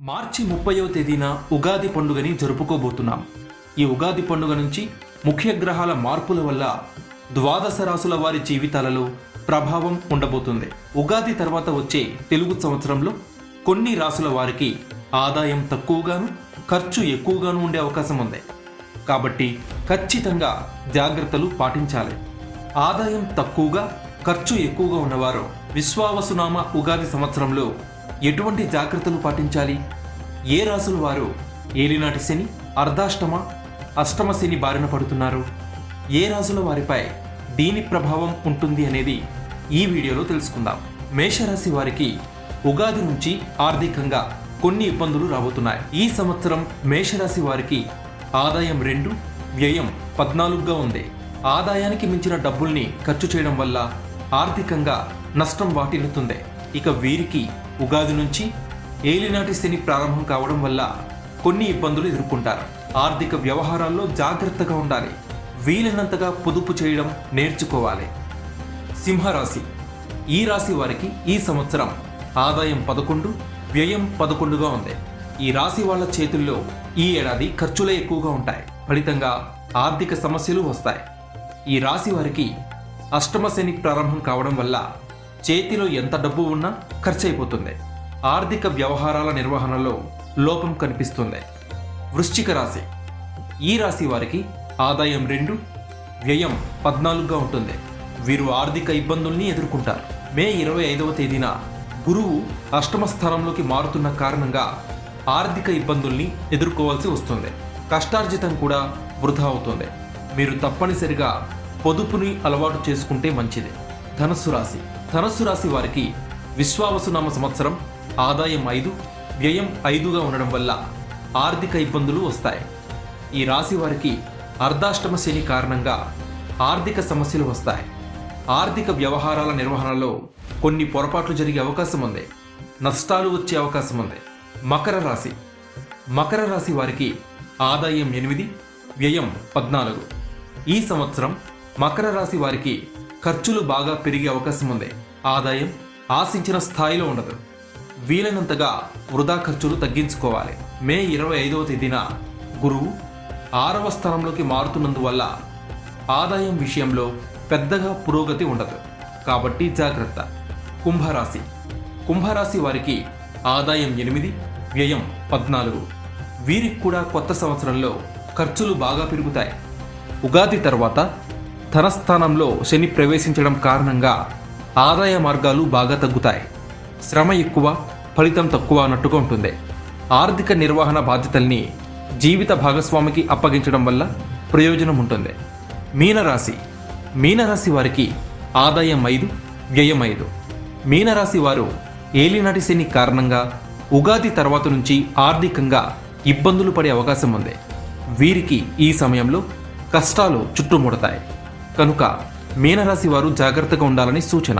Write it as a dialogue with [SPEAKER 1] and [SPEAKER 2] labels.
[SPEAKER 1] మార్చి ముప్పైవ తేదీన ఉగాది పండుగని జరుపుకోబోతున్నాం. ఈ ఉగాది పండుగ నుంచి ముఖ్య గ్రహాల మార్పుల వల్ల ద్వాదశ రాసుల వారి జీవితాలలో ప్రభావం ఉండబోతుంది. ఉగాది తర్వాత వచ్చే తెలుగు సంవత్సరంలో కొన్ని రాసుల వారికి ఆదాయం తక్కువగాను ఖర్చు ఎక్కువగాను ఉండే అవకాశం ఉంది. కాబట్టి ఖచ్చితంగా జాగ్రత్తలు పాటించాలి. ఆదాయం తక్కువగా ఖర్చు ఎక్కువగా ఉన్నవారు విశ్వావసునామ ఉగాది సంవత్సరంలో ఎటువంటి జాగ్రత్తలు పాటించాలి? ఏ రాసుల వారు? ఏలినాటి శని అర్ధాష్టమ అష్టమ శని బారిన పడుతున్నారు. ఏ రాసుల వారిపై దీని ప్రభావం ఉంటుంది అనేది ఈ వీడియోలో తెలుసుకుందాం. మేషరాశి వారికి ఉగాది నుంచి ఆర్థికంగా కొన్ని ఇబ్బందులు రాబోతున్నాయి. ఈ సంవత్సరం మేషరాశి వారికి ఆదాయం రెండు వ్యయం పద్నాలుగుగా ఉంది. ఆదాయానికి మించిన డబ్బుల్ని ఖర్చు చేయడం వల్ల ఆర్థికంగా నష్టం వాటిల్లుతుంది. ఇక వీరికి ఉగాది నుంచి ఏలినాటి శని ప్రారంభం కావడం వల్ల కొన్ని ఇబ్బందులు ఎదుర్కొంటారు. ఆర్థిక వ్యవహారాల్లో జాగ్రత్తగా ఉండాలి. వీలైనంతగా పొదుపు చేయడం నేర్చుకోవాలి. సింహరాశి. ఈ రాశి వారికి ఈ సంవత్సరం ఆదాయం పదకొండు వ్యయం పదకొండుగా ఉంది. ఈ రాశి వాళ్ళ చేతుల్లో ఈ ఏడాది ఖర్చులే ఎక్కువగా ఉంటాయి. ఫలితంగా ఆర్థిక సమస్యలు వస్తాయి. ఈ రాశి వారికి అష్టమ శని ప్రారంభం కావడం వల్ల చేతిలో ఎంత డబ్బు ఉన్నా ఖర్చు అయిపోతుంది ఆర్థిక వ్యవహారాల నిర్వహణలో లోపం కనిపిస్తుంది. వృశ్చిక రాశి. ఈ రాశి వారికి ఆదాయం రెండు వ్యయం పద్నాలుగుగా ఉంటుంది. వీరు ఆర్థిక ఇబ్బందుల్ని ఎదుర్కొంటారు. మే ఇరవై ఐదవ తేదీన గురువు అష్టమ స్థానంలోకి మారుతున్న కారణంగా ఆర్థిక ఇబ్బందుల్ని ఎదుర్కోవాల్సి వస్తుంది. కష్టార్జితం కూడా వృధా అవుతుంది. మీరు తప్పనిసరిగా పొదుపుని అలవాటు చేసుకుంటే మంచిది. ధనస్సు రాశి. ధనస్సు రాశి వారికి విశ్వావసునామ సంవత్సరం ఆదాయం ఐదు వ్యయం ఐదుగా ఉండడం వల్ల ఆర్థిక ఇబ్బందులు వస్తాయి. ఈ రాశి వారికి అర్ధాష్టమ శని కారణంగా ఆర్థిక సమస్యలు వస్తాయి. ఆర్థిక వ్యవహారాల నిర్వహణలో కొన్ని పొరపాట్లు జరిగే అవకాశం ఉంది. నష్టాలు వచ్చే అవకాశం ఉంది. మకర రాశి. మకర రాశి వారికి ఆదాయం ఎనిమిది వ్యయం పద్నాలుగు. ఈ సంవత్సరం మకర రాశి వారికి ఖర్చులు బాగా పెరిగే అవకాశం ఉంది. ఆదాయం ఆశించిన స్థాయిలో ఉండదు. వీలైనంతగా వృధా ఖర్చులు తగ్గించుకోవాలి. మే ఇరవై ఐదవ తేదీన గురువు ఆరవ స్థానంలోకి మారుతున్నందువల్ల ఆదాయం విషయంలో పెద్దగా పురోగతి ఉండదు. కాబట్టి జాగ్రత్త. కుంభరాశి. కుంభరాశి వారికి ఆదాయం ఎనిమిది వ్యయం పద్నాలుగు. వీరికి కూడా కొత్త సంవత్సరంలో ఖర్చులు బాగా పెరుగుతాయి. ఉగాది తర్వాత ధనస్థానంలో శని ప్రవేశించడం కారణంగా ఆదాయ మార్గాలు బాగా తగ్గుతాయి. శ్రమ ఎక్కువ ఫలితం తక్కువ అన్నట్టుగా ఉంటుంది. ఆర్థిక నిర్వహణ బాధ్యతల్ని జీవిత భాగస్వామికి అప్పగించడం వల్ల ప్రయోజనం ఉంటుంది. మీనరాశి. మీనరాశి వారికి ఆదాయం ఐదు వ్యయం ఐదు. మీనరాశి వారు ఏలినాటి శని కారణంగా ఉగాది తర్వాత నుంచి ఆర్థికంగా ఇబ్బందులు పడే అవకాశం ఉంది. వీరికి ఈ సమయంలో కష్టాలు చుట్టుముడతాయి. కనుక మీనరాశి వారు జాగ్రత్తగా ఉండాలని సూచన.